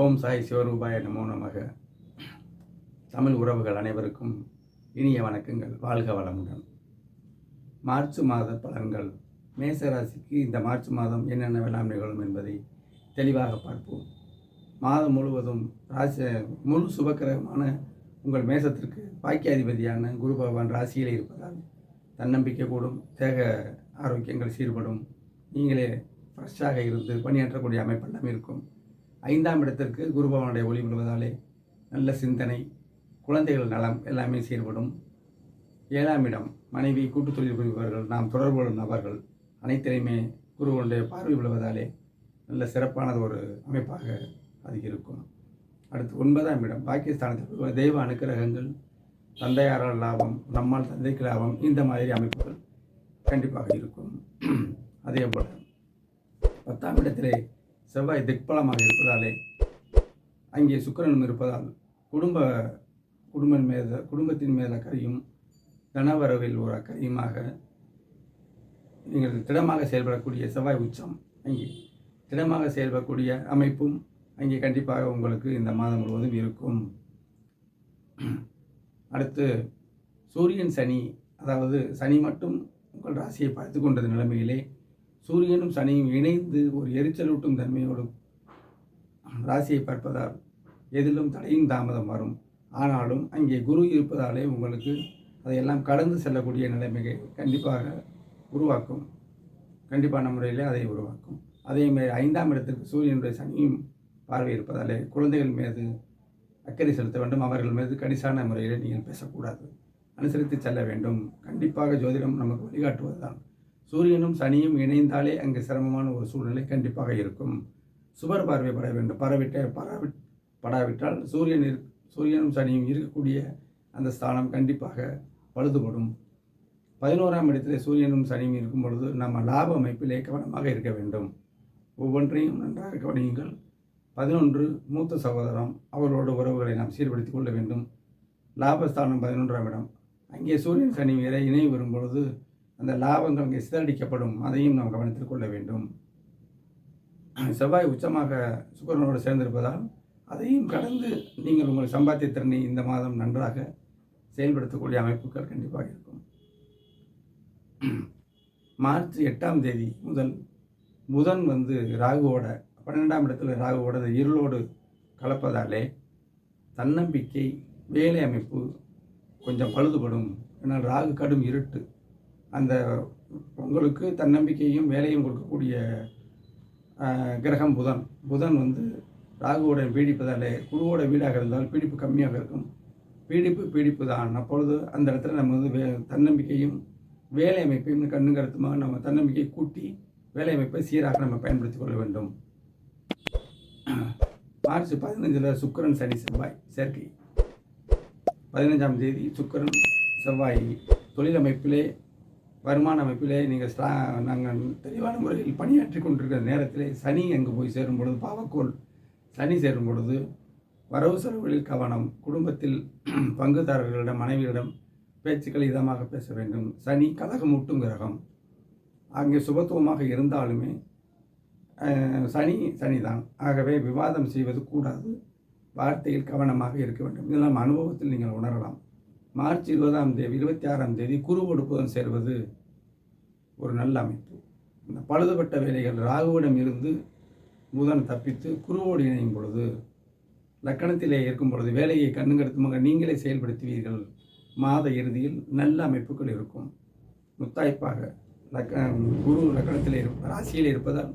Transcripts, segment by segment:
ஓம் சாய் சிவரூபாய நமோ நமக. தமிழ் உறவுகள் அனைவருக்கும் இனிய வணக்கங்கள். வாழ்க வளமுடன். மார்ச் மாத பலன்கள். மேச ராசிக்கு இந்த மார்ச் மாதம் என்னென்ன வேளாண் நிகழும் என்பதை தெளிவாக பார்ப்போம். மாதம் முழுவதும் ராசி முழு சுபக்கிரகமான உங்கள் மேசத்திற்கு பாக்கியாதிபதியான குரு பகவான் ராசியிலே இருப்பதால் தன்னம்பிக்கை கூடும் தேக ஆரோக்கியங்கள் சீர்படும். நீங்களே ஃப்ரெஷ்ஷாக இருந்து பணியாற்றக்கூடிய அமைப்பெல்லாம் இருக்கும். ஐந்தாம் இடத்திற்கு குரு பகவானுடைய ஒளி விடுவதாலே நல்ல சிந்தனை குழந்தைகள் நலம் எல்லாமே செயல்படும். ஏழாம் இடம் மனைவி கூட்டுத்தொழில் புரிபவர்கள் நாம் தொடர்பு கொள்ளும் நபர்கள் அனைத்திலையுமே குருவனுடைய பார்வை விழுவதாலே நல்ல சிறப்பானது ஒரு அமைப்பாக அது இருக்கும். அடுத்து ஒன்பதாம் இடம் பாகிஸ்தானத்தில் தெய்வ அனுக்கிரகங்கள் தந்தையாரால் லாபம் நம்மால் தந்தைக்கு லாபம் இந்த மாதிரி அமைப்புகள் கண்டிப்பாக இருக்கும். அதே போல் பத்தாம் இடத்திலே செவ்வாய் திக்பலமாக இருப்பதாலே அங்கே சுக்கிரனும் இருப்பதால் குடும்ப குடும்ப மேத குடும்பத்தின் மேல் அக்கறையும் தனவரவில் ஒரு அக்கறையுமாக நீங்கள் திடமாக செயல்படக்கூடிய செவ்வாய் உச்சம் அங்கே. திடமாக செயல்படக்கூடிய அமைப்பும் அங்கே கண்டிப்பாக உங்களுக்கு இந்த மாதம் முழுவதும் இருக்கும். அடுத்து சூரியன் சனி அதாவது சனி மட்டும் உங்கள் ராசியை பார்த்து கொண்டது நிலைமையிலே சூரியனும் சனியும் இணைந்து ஒரு எரிச்சலூட்டும் தன்மையோடு ராசியை பார்ப்பதால் எதிலும் தடையும் தாமதம் வரும். ஆனாலும் அங்கே குரு இருப்பதாலே உங்களுக்கு அதையெல்லாம் கடந்து செல்லக்கூடிய நிலைமையை கண்டிப்பாக உருவாக்கும். கண்டிப்பான முறையிலே அதை உருவாக்கும். அதேமாரி ஐந்தாம் இடத்திற்கு சூரியனுடைய சனியும் பார்வை இருப்பதாலே குழந்தைகள் மீது அக்கறை செலுத்த வேண்டும். அவர்கள் மீது கணிசான முறையில் நீங்கள் பேசக்கூடாது. அனுசரித்து செல்ல வேண்டும். கண்டிப்பாக ஜோதிடம் நமக்கு வழிகாட்டுவது தான் சூரியனும் சனியும் இணைந்தாலே அங்கு சிரமமான ஒரு சூழ்நிலை கண்டிப்பாக இருக்கும். சுபர் பார்வை பட வேண்டும். பரவிட்ட பரவி படாவிட்டால் சூரியன் இரு சூரியனும் சனியும் இருக்கக்கூடிய அந்த ஸ்தானம் கண்டிப்பாக பழுதுபடும். பதினோராம் இடத்திலே சூரியனும் சனியும் இருக்கும் பொழுது நம்ம லாப அமைப்பிலே கவனமாக இருக்க வேண்டும். ஒவ்வொன்றையும் நன்றாக கவனியுங்கள். பதினொன்று மூத்த சகோதரம் அவர்களோட உறவுகளை நாம் சீர்படுத்திக் கொள்ள வேண்டும். லாபஸ்தானம் பதினொன்றாம் இடம். அங்கே சூரியன் சனி வேற இணை வரும் பொழுது அந்த லாபங்கள் அங்கே சிதறடிக்கப்படும். அதையும் நாம் கவனத்தில் கொள்ள வேண்டும். செவ்வாய் உச்சமாக சுக்கரனோடு சேர்ந்திருப்பதால் அதையும் கடந்து நீங்கள் உங்கள் சம்பாத்திய திறனை இந்த மாதம் நன்றாக செயல்படுத்தக்கூடிய அமைப்புகள் கண்டிப்பாக இருக்கும். மார்ச் எட்டாம் தேதி முதல் புதன் வந்து ராகுவோட பன்னெண்டாம் இடத்துல ராகுவோட அந்த இருளோடு கலப்பதாலே தன்னம்பிக்கை வேலை அமைப்பு கொஞ்சம் பழுதுபடும். ஏன்னால் ராகு கடும் இருட்டு. அந்த உங்களுக்கு தன்னம்பிக்கையும் வேலையும் கொடுக்கக்கூடிய கிரகம் புதன். புதன் வந்து ராகுவோட பீடிப்பதாலே குருவோட வீடாக இருந்தால் பீடிப்பு கம்மியாக இருக்கும். பீடிப்பு பீடிப்பு தான். அப்பொழுது அந்த இடத்துல நம்ம வந்து வே தன்னம்பிக்கையும் வேலை அமைப்பையும் கண்ணு கருத்துமாக நம்ம தன்னம்பிக்கை கூட்டி வேலை அமைப்பை சீராக நம்ம பயன்படுத்திக் கொள்ள வேண்டும். மார்ச் பதினஞ்சில் சுக்கிரன் சனி செவ்வாய் சேர்க்கை. பதினஞ்சாம் தேதி சுக்கரன் செவ்வாய் தொழிலமைப்பிலே வருமான அமைப்பிலே நீங்கள் ஸ்ட்ரா நாங்கள் தெளிவான முறையில் பணியாற்றி கொண்டிருக்கிற நேரத்தில் சனி அங்கு போய் சேரும் பொழுது பாவக்கோள் சனி சேரும் பொழுது வரவு செலவுகளில் கவனம் குடும்பத்தில் பங்குதாரர்களிடம் மனைவியிடம் பேச்சுக்கள் இதமாக பேச வேண்டும். சனி கலகமூட்டும் கிரகம். அங்கே சுபத்துவமாக இருந்தாலுமே சனி சனிதான். ஆகவே விவாதம் செய்வது கூடாது. வார்த்தையில் கவனமாக இருக்க வேண்டும். இதெல்லாம் அனுபவத்தில் நீங்கள் உணரலாம். மார்ச் இருபதாம் தேதி இருபத்தி ஆறாம் தேதி குருவோடு புதன் சேர்வது ஒரு நல்ல அமைப்பு. இந்த பழுதுபட்ட வேலைகள் ராகுவிடம் இருந்து புதன் தப்பித்து குருவோடு இணையும் பொழுது லக்கணத்திலே இருக்கும் பொழுது வேலையை கண்ணுங்கடுத்துமாக நீங்களே செயல்படுத்துவீர்கள். மாத இறுதியில் நல்ல அமைப்புகள் இருக்கும். முத்தாய்ப்பாக லக்க குரு லக்கணத்தில் இருப்ப ராசியில் இருப்பதால்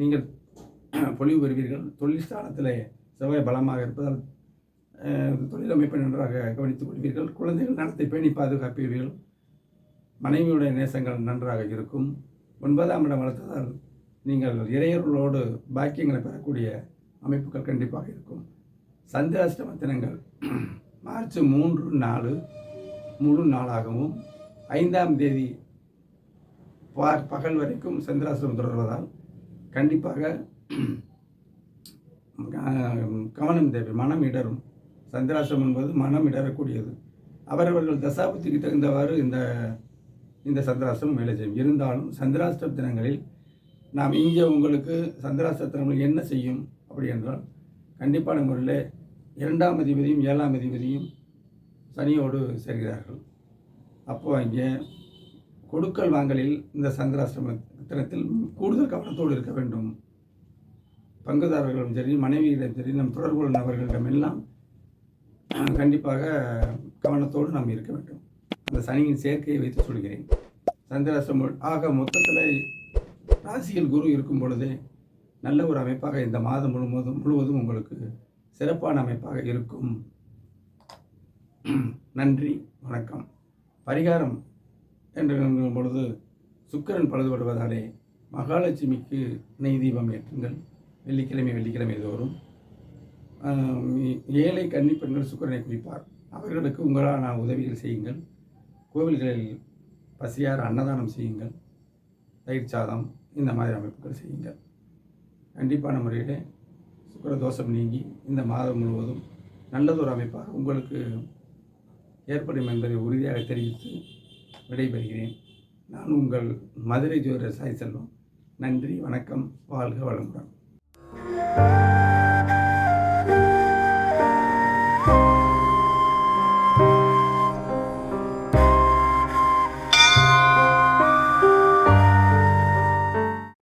நீங்கள் பொழிவு பெறுவீர்கள். தொழில் ஸ்தானத்திலே செவ்வாய் பலமாக இருப்பதால் தொழில் அமைப்பை நன்றாக கவனித்துக் கொள்வீர்கள். குழந்தைகள் நடத்தை பேணி பாதுகாப்பீர்கள். மனைவியுடைய நேசங்கள் நன்றாக இருக்கும். ஒன்பதாம் இடம் வளர்த்ததால் நீங்கள் இறையர்களோடு பாக்கியங்களை பெறக்கூடிய அமைப்புகள் கண்டிப்பாக இருக்கும். சந்திராஷ்டம தினங்கள் மார்ச் மூன்று நாலு முழு நாளாகவும் ஐந்தாம் தேதி பகல் வரைக்கும் சந்திராசிரமம் தொடர்வதால் கண்டிப்பாக கவனம் தேவை மனம் இடரும். சந்திராசிரமம் என்பது மனம் இடரக்கூடியது அவரவர்கள் தசாபத்திக்கு தகுந்தவாறு இந்த இந்த சந்திராஷ்டிரம் வேலை செய்யும். இருந்தாலும் சந்திராஷ்டிரம் தினங்களில் நாம் இங்கே உங்களுக்கு சந்திராஷ்டிர தினங்கள் என்ன செய்யும்? அப்படி என்றால் கண்டிப்பான முறையில் இரண்டாம் அதிபதியும் ஏழாம் அதிபதியும் சனியோடு சேர்கிறார்கள். அப்போது அங்கே கொடுக்கல் வாங்கலில் இந்த சந்திராஷ்டிரம தினத்தில் கூடுதல் கவனத்தோடு இருக்க வேண்டும். பங்குதாரர்களும் சரி மனைவியிடம் சரி நம் தொடர்புள்ள நபர்களிடமெல்லாம் எல்லாம் கண்டிப்பாக கவனத்தோடு நாம் இருக்க வேண்டும். அந்த சனியின் சேர்க்கையை வைத்து சொல்கிறேன். சந்திராசிரம ஆக மொத்தத்தில் ராசியில் குரு இருக்கும் பொழுதே நல்ல ஒரு அமைப்பாக இந்த மாதம் முழுவதும் முழுவதும் உங்களுக்கு சிறப்பான அமைப்பாக இருக்கும். நன்றி வணக்கம். பரிகாரம் என்று பொழுது சுக்கிரன் பழுதுபடுவதாலே மகாலட்சுமிக்கு நெய் தீபம் ஏற்றுங்கள். வெள்ளிக்கிழமை வெள்ளிக்கிழமை தோறும் ஏழை கன்னி பெண்கள் சுக்கரனை குறிப்பார் அவர்களுக்கு உங்களான உதவிகள் செய்யுங்கள். கோவில்களில் பசியார் அன்னதானம் செய்யுங்கள். தயிர் சாதம் இந்த மாதிரி அமைப்புகள் செய்யுங்கள். கண்டிப்பான முறையில் சுக்கர தோஷம் நீங்கி இந்த மாதம் முழுவதும் நல்லதொரு அமைப்பாக உங்களுக்கு ஏற்படும் என்பதை உறுதியாக தெரிவித்து விடைபெறுகிறேன். நான் உங்கள் மதுரை ஜோதிடர் சாய் செல்வம். நன்றி வணக்கம் வாழ்க வளமுடன்.